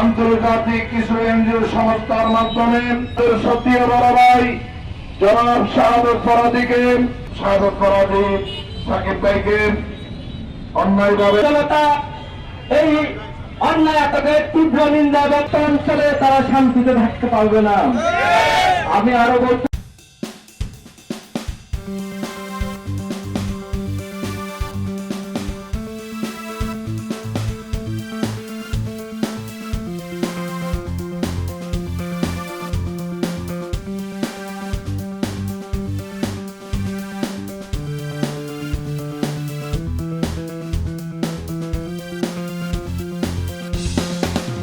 আন্তর্জাতিক কিছু এনজিও সংস্থার মাধ্যমে সত্যি বাড়াবাই জনাব শাহাদত ফরাদিকে শাহাদত ফরাদি সাকিব ভাইকে অন্যায়ভাবে। এই অন্যায় আতঙ্কের তীব্র নিন্দা এবং অঞ্চলে তারা শান্তিতে থাকতে পারবে না। আমি আরও বলছি